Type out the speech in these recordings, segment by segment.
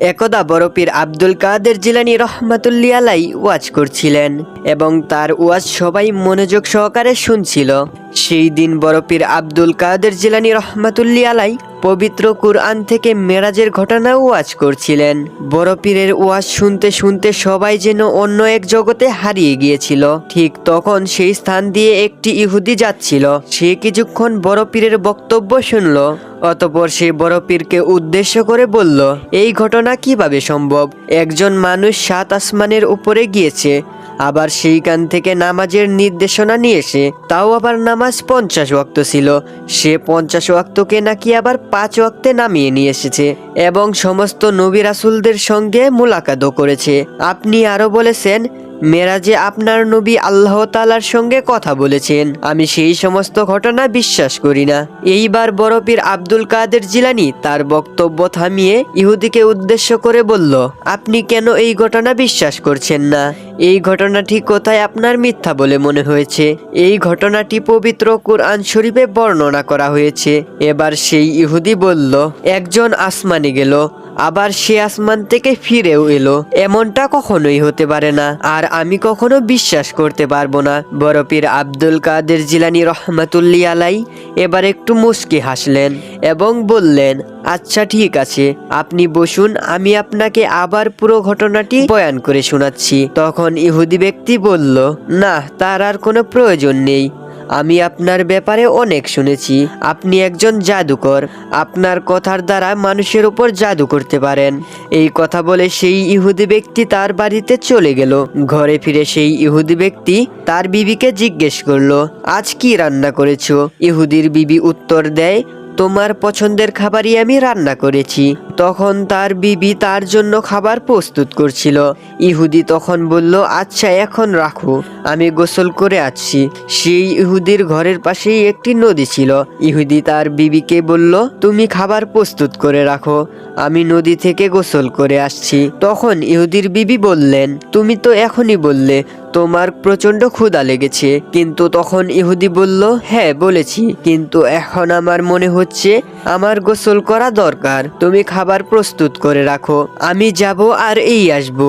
একদা বরফির আব্দুল কাদের জিলানি রহমাতুল্লি আলাই ওয়াজ করছিলেন এবং তার ওয়াজ সবাই মনোযোগ সহকারে শুনছিল। সেই দিন বরফির আব্দুল কাদের জিলানি রহমাতুল্লি আলাই পবিত্র কুরআন থেকে মেরাজের ঘটনা ওয়াজ করছিলেন। বরফিরের ওয়াজ শুনতে শুনতে সবাই যেন অন্য এক জগতে হারিয়ে গিয়েছিল। ঠিক তখন সেই স্থান দিয়ে একটি ইহুদি যাচ্ছিল। সে কিছুক্ষণ বরফিরের বক্তব্য শুনল, অতপর সে বড় পীরকে উদ্দেশ্য করে বলল, এই ঘটনা কীভাবে সম্ভব? একজন মানুষ সাত আসমানের উপরে গিয়েছে আবার সেইখান থেকে নামাজের নির্দেশনা নিয়ে এসে তাও আবার নামাজ পঞ্চাশ ওয়াক্ত ছিল। সে পঞ্চাশ ওয়াক্তকে নাকি আবার পাঁচ ওয়াক্তে নামিয়ে নিয়ে এসেছে এবং সমস্ত নবী রাসুলদের সঙ্গে মোলাকাতও করেছে। আপনি আরও বলেছেন মেরাজে আপনার নবী আল্লাহ তালার সঙ্গে কথা বলেছেন, আমি সেই সমস্ত ঘটনা বিশ্বাস করি না। এইবার বরফির আব্দুল কাদের জিলানি তার বক্তব্য থামিয়ে ইহুদিকে উদ্দেশ্য করে বলল, আপনি কেন এই ঘটনা বিশ্বাস করছেন না? এই ঘটনাটি কোথায় আপনার মিথ্যা বলে মনে হয়েছে? এই ঘটনাটি পবিত্র কোরআন শরীফে বর্ণনা করা হয়েছে। এবার সেই ইহুদি বলল, একজন আসমানে গেল, আবার সে আসমান থেকে ফিরেও এলো। এমনটা কখনোই হতে পারে না। আর আমি কখনো বিশ্বাস করতে পারব না। বরফির আব্দুল কাদের জিলানি রহমাতুল্লি আলাই এবার একটু মুস্কি হাসলেন এবং বললেন আচ্ছা ঠিক আছে, আপনি বসুন, আমি আপনাকে আবার পুরো ঘটনাটি বয়ান করে শোনাচ্ছি। তখন ইহুদি ব্যক্তি বলল, না, তার আর কোনো প্রয়োজন নেই। আমি আপনার ব্যাপারে অনেক শুনেছি। আপনি একজন জাদুকর। আপনার কথার দ্বারা মানুষের উপর জাদু করতে পারেন। এই কথা বলে সেই ইহুদি ব্যক্তি তার বাড়িতে চলে গেল। ঘরে ফিরে সেই ইহুদি ব্যক্তি তার বিবিকে জিজ্ঞেস করল, আজ কি রান্না করেছ? ইহুদির বিবি উত্তর দেয় তোমার পছন্দের খাবারই আমি রান্না করেছি। তখন তার বিবি তার জন্য খাবার প্রস্তুত করছিল। ইহুদি তখন বলল আচ্ছা এখন রাখো। আমি গোসল করে আসছি। সেই ইহুদির ঘরের পাশেই একটি নদী ছিল। ইহুদি তার বিবিকে বলল, তুমি খাবার প্রস্তুত করে রাখো। আমি নদী থেকে গোসল করে আসছি। তখন ইহুদির বিবি বললেন, তুমি তো এখনই বললে তোমার প্রচণ্ড ক্ষুধা লেগেছে। কিন্তু তখন ইহুদি বলল হ্যাঁ বলেছি। কিন্তু এখন আমার মনে হচ্ছে আমার গোসল করা দরকার। তুমি খাবার প্রস্তুত করে রাখো। আমি যাব আর এই আসব।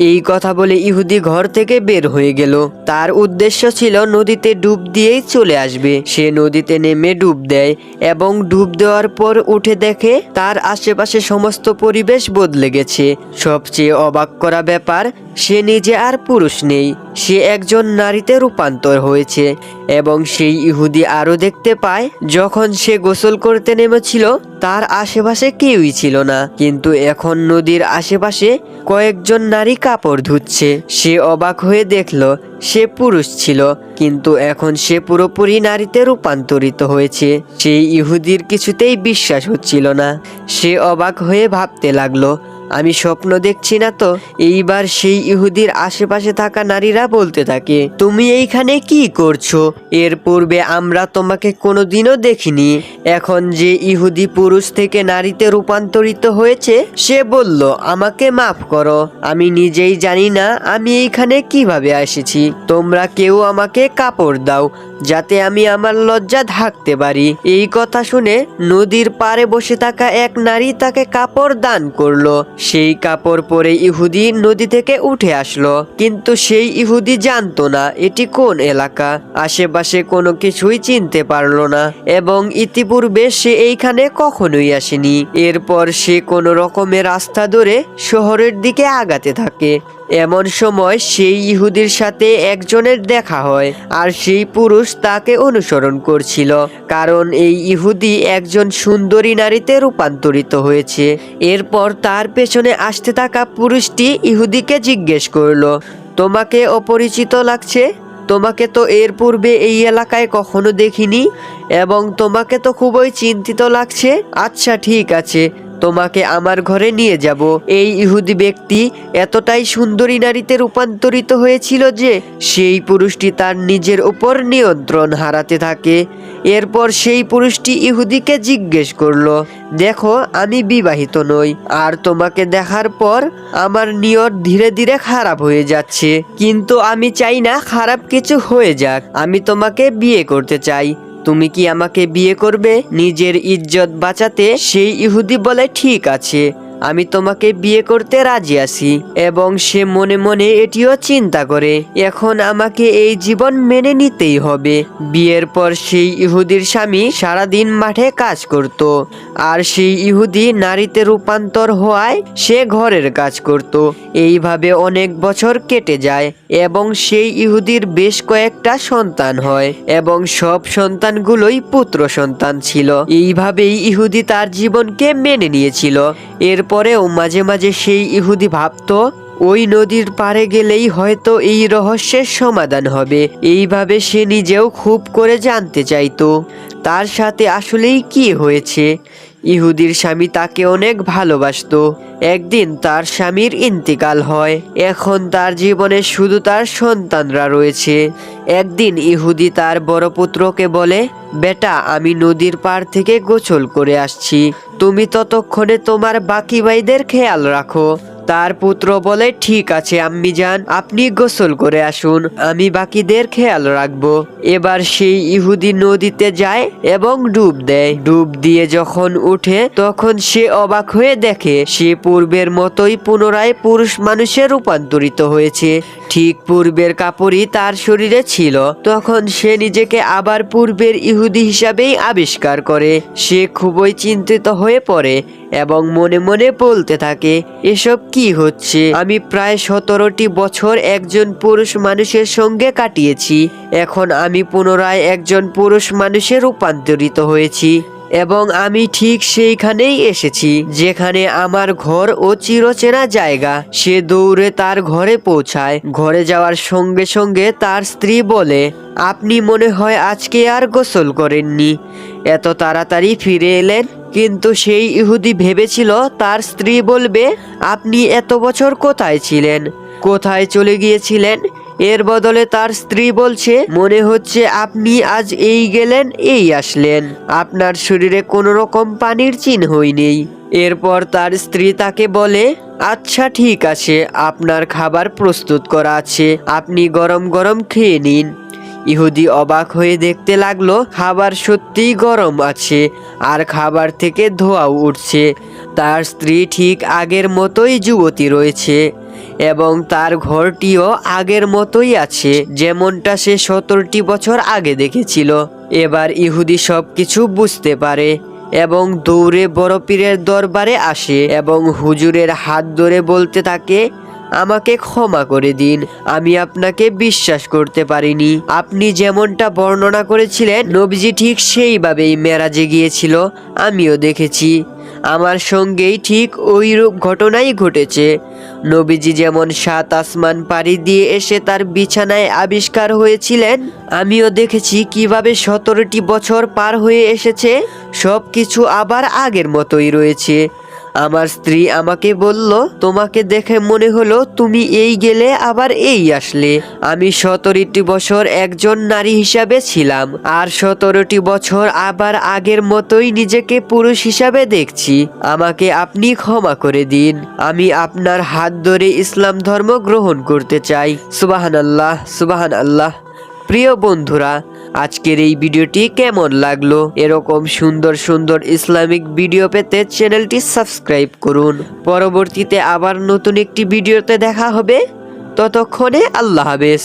এই কথা বলে ইহুদি ঘর থেকে বের হয়ে গেল। তার উদ্দেশ্য ছিল নদীতে ডুব দিয়েই চলে আসবে। সে নদীতে নেমে ডুব দেয় এবং ডুব দেওয়ার পর উঠে দেখে তার আশেপাশে সমস্ত পরিবেশ বদলে গেছে। সবচেয়ে অবাক করা ব্যাপার সে নিজে আর পুরুষ নেই, সে একজন নারীতে রূপান্তর হয়েছে এবং সেই ইহুদি আরও দেখতে পায়, যখন সে গোসল করতে নেমেছিল, তার আশেপাশে কেউই ছিল না। কিন্তু এখন নদীর আশেপাশে কয়েকজন নারী কাপড় ধুচ্ছে। সে অবাক হয়ে দেখল, সে পুরুষ ছিল, কিন্তু এখন সে পুরোপুরি নারীতে রূপান্তরিত হয়েছে। সেই ইহুদির কিছুতেই বিশ্বাস হচ্ছিল না। সে অবাক হয়ে ভাবতে লাগল আমি স্বপ্ন দেখছি না তো, এইবার সেই ইহুদির আশেপাশে থাকা নারীরা বলতে থাকে, তুমি এইখানে কি করছ? এর পূর্বে আমরা তোমাকে কোনোদিনও দেখিনি। এখন যে ইহুদি পুরুষ থেকে নারীতে রূপান্তরিত হয়েছে, সে বলল, আমাকে মাফ করো। আমি নিজেই জানি না আমি এইখানে কীভাবে এসেছি। তোমরা কেউ আমাকে কাপড় দাও যাতে আমি আমার লজ্জা ঢাকতে পারি। এই কথা শুনে নদীর পাড়ে বসে থাকা এক নারী তাকে কাপড় দান করল। সেই কাপড় পরে ইহুদি নদী থেকে উঠে আসলো। কিন্তু সেই ইহুদি জানতো না এটি কোন এলাকা। আশেপাশে কোনো কিছুই চিনতে পারল না। এবং ইতিপূর্বে সে এইখানে কখনোই আসেনি। এরপর সে কোনো রকমের রাস্তা ধরে শহরের দিকে আগাতে থাকে। এমন সময় সেই ইহুদির সাথে একজনের দেখা হয়, আর সেই পুরুষ তাকে অনুসরণ করছিল, কারণ এই ইহুদি একজন সুন্দরী নারীতে রূপান্তরিত হয়েছে। এরপর তার পেছনে আসতে থাকা পুরুষটি ইহুদিকে জিজ্ঞেস করল, তোমাকে অপরিচিত লাগছে? তোমাকে তো এর পূর্বে এই এলাকায় কখনো দেখিনি, এবং তোমাকে তো খুবই চিন্তিত লাগছে? আচ্ছা ঠিক আছে। তোমাকে আমার ঘরে নিয়ে যাব। এই ইহুদি ব্যক্তি এতটাই সুন্দরী নারীতে রূপান্তরিত হয়েছিল যে, সেই পুরুষটি তার নিজের উপর নিয়ন্ত্রণ হারাতে থাকে। এরপর সেই পুরুষটি ইহুদিকে জিজ্ঞেস করল, দেখো, আমি বিবাহিত নই, আর তোমাকে দেখার পর আমার নিয়ত ধীরে ধীরে খারাপ হয়ে যাচ্ছে। কিন্তু আমি চাই না খারাপ কিছু হয়ে যাক। আমি তোমাকে বিয়ে করতে চাই। তুমি কি আমাকে বিয়ে করবে? নিজের ইজ্জত বাঁচাতে সেই ইহুদি বলে ঠিক আছে। আমি তোমাকে বিয়ে করতে রাজি আছি, এবং সে মনে মনে এটিও চিন্তা করে, এখন আমাকে এই জীবন মেনে নিতেই হবে। বিয়ের পর সেই ইহুদির স্বামী সারাদিন মাঠে কাজ করত, আর সেই ইহুদি নারীতে রূপান্তর হওয়ায় সে ঘরের কাজ করত। এইভাবে অনেক বছর কেটে যায়, এবং সেই ইহুদির বেশ কয়েকটা সন্তান হয়, এবং সব সন্তানগুলোই পুত্র সন্তান ছিল। এইভাবেই ইহুদি তার জীবনকে মেনে নিয়েছিল। এরপরেও মাঝে মাঝে সেই ইহুদি ভাবত, ওই নদীর পারে গেলেই হয়তো এই রহস্যের সমাধান হবে। এইভাবে সে নিজেও খুব করে জানতে চাইত। তার সাথে আসলেই কি হয়েছে? ইহুদির স্বামী তাকে অনেক ভালোবাসত। একদিন তার স্বামীর ইন্তিকাল হয়। এখন তার জীবনে শুধু তার সন্তানরা রয়েছে। একদিন ইহুদি তার বড় পুত্রকে বলে, বেটা, আমি নদীর পার থেকে গোসল করে আসছি। তুমি ততক্ষণে তোমার বাকি ভাইদের খেয়াল রাখো। তার পুত্র বলে, ঠিক আছে, আম্মি যান আপনি গোসল করে আসুন। আমি বাকিদের খেয়াল রাখব। এবার সেই ইহুদি নদীতে যায় এবং ডুব দেয়। ডুব দিয়ে যখন উঠে, তখন সে অবাক হয়ে দেখে, সে পূর্বের মতোই পুনরায় পুরুষ মানুষে রূপান্তরিত হয়েছে। ঠিক পূর্বের কাপড়ই তার শরীরে ছিল। তখন সে নিজেকে আবার পূর্বের ইহুদি হিসাবেই আবিষ্কার করে। সে খুবই চিন্তিত হয়ে পড়ে এবং মনে মনে বলতে থাকে, এসব কি হচ্ছে? আমি প্রায় সতেরোটি বছর একজন পুরুষ মানুষের সঙ্গে কাটিয়েছি। এখন আমি পুনরায় একজন পুরুষ মানুষে রূপান্তরিত হয়েছি। এবং আমি ঠিক সেইখানেই এসেছি, যেখানে আমার ঘর ও চিরচেনা জায়গা। সে দৌড়ে তার ঘরে পৌঁছায়। ঘরে যাওয়ার সঙ্গে সঙ্গে তার স্ত্রী বলে, আপনি মনে হয় আজকে আর গোসল করেননি। এত তাড়াতাড়ি ফিরে এলেন? কিন্তু সেই ইহুদি ভেবেছিল, তার স্ত্রী বলবে, আপনি এত বছর কোথায় ছিলেন? কোথায় চলে গিয়েছিলেন? এর বদলে তার স্ত্রী বলছে, মনে হচ্ছে আপনি আজ এই গেলেন, এই আসলেন। আপনার শরীরে কোনো রকম পানির চিহ্নই নেই। এরপর তার স্ত্রী তাকে বলে আচ্ছা ঠিক আছে, আপনার খাবার প্রস্তুত করা আছে। আপনি গরম গরম খেয়ে নিন। ইহুদি অবাক হয়ে দেখতে লাগল, খাবার সত্যিই গরম আছে আর খাবার থেকে ধোঁয়াও উঠছে। তার স্ত্রী ঠিক আগের মতোই যুবতী রয়েছে এবং তার ঘরটিও আগের মতোই আছে, যেমনটা সে সতেরোটি বছর আগে দেখেছিল। এবার ইহুদি সব কিছু বুঝতে পারে এবং দৌড়ে বড় পীরের দরবারে আসে এবং হুজুরের হাত ধরে বলতে থাকে আমাকে ক্ষমা করে দিন। আমি আপনাকে বিশ্বাস করতে পারিনি। আপনি যেমনটা বর্ণনা করেছিলেন, নবীজি ঠিক সেইভাবেই মেরাজে গিয়েছিল, আমিও দেখেছি। আমার সঙ্গেই ঠিক ওই রূপ ঘটনাই ঘটেছে। নবীজি যেমন সাত আসমান পাড়ি দিয়ে এসে তার বিছানায় আবিষ্কার হয়েছিলেন, আমিও দেখেছি কীভাবে সতেরোটি বছর পার হয়ে এসেছে। সব কিছু আবার আগের মতোই রয়েছে। আমার স্ত্রী আমাকে বলল, তোমাকে দেখে মনে হলো তুমি এই গেলে আবার এই আসলে। আমি সতেরোটি বছর একজন নারী হিসাবে ছিলাম, আর সতেরোটি বছর আবার আগের মতোই নিজেকে পুরুষ হিসাবে দেখছি। আমাকে আপনি ক্ষমা করে দিন। আমি আপনার হাত ধরে ইসলাম ধর্ম গ্রহণ করতে চাই। সুবাহান আল্লাহ সুবাহান আল্লাহ প্রিয় বন্ধুরা আজকের এই ভিডিওটি কেমন লাগল? এরকম সুন্দর সুন্দর ইসলামিক ভিডিও পেতে চ্যানেলটি সাবস্ক্রাইব করুন। পরবর্তীতে আবার নতুন একটি ভিডিওতে দেখা হবে। ততক্ষণে আল্লাহ হাফেজ।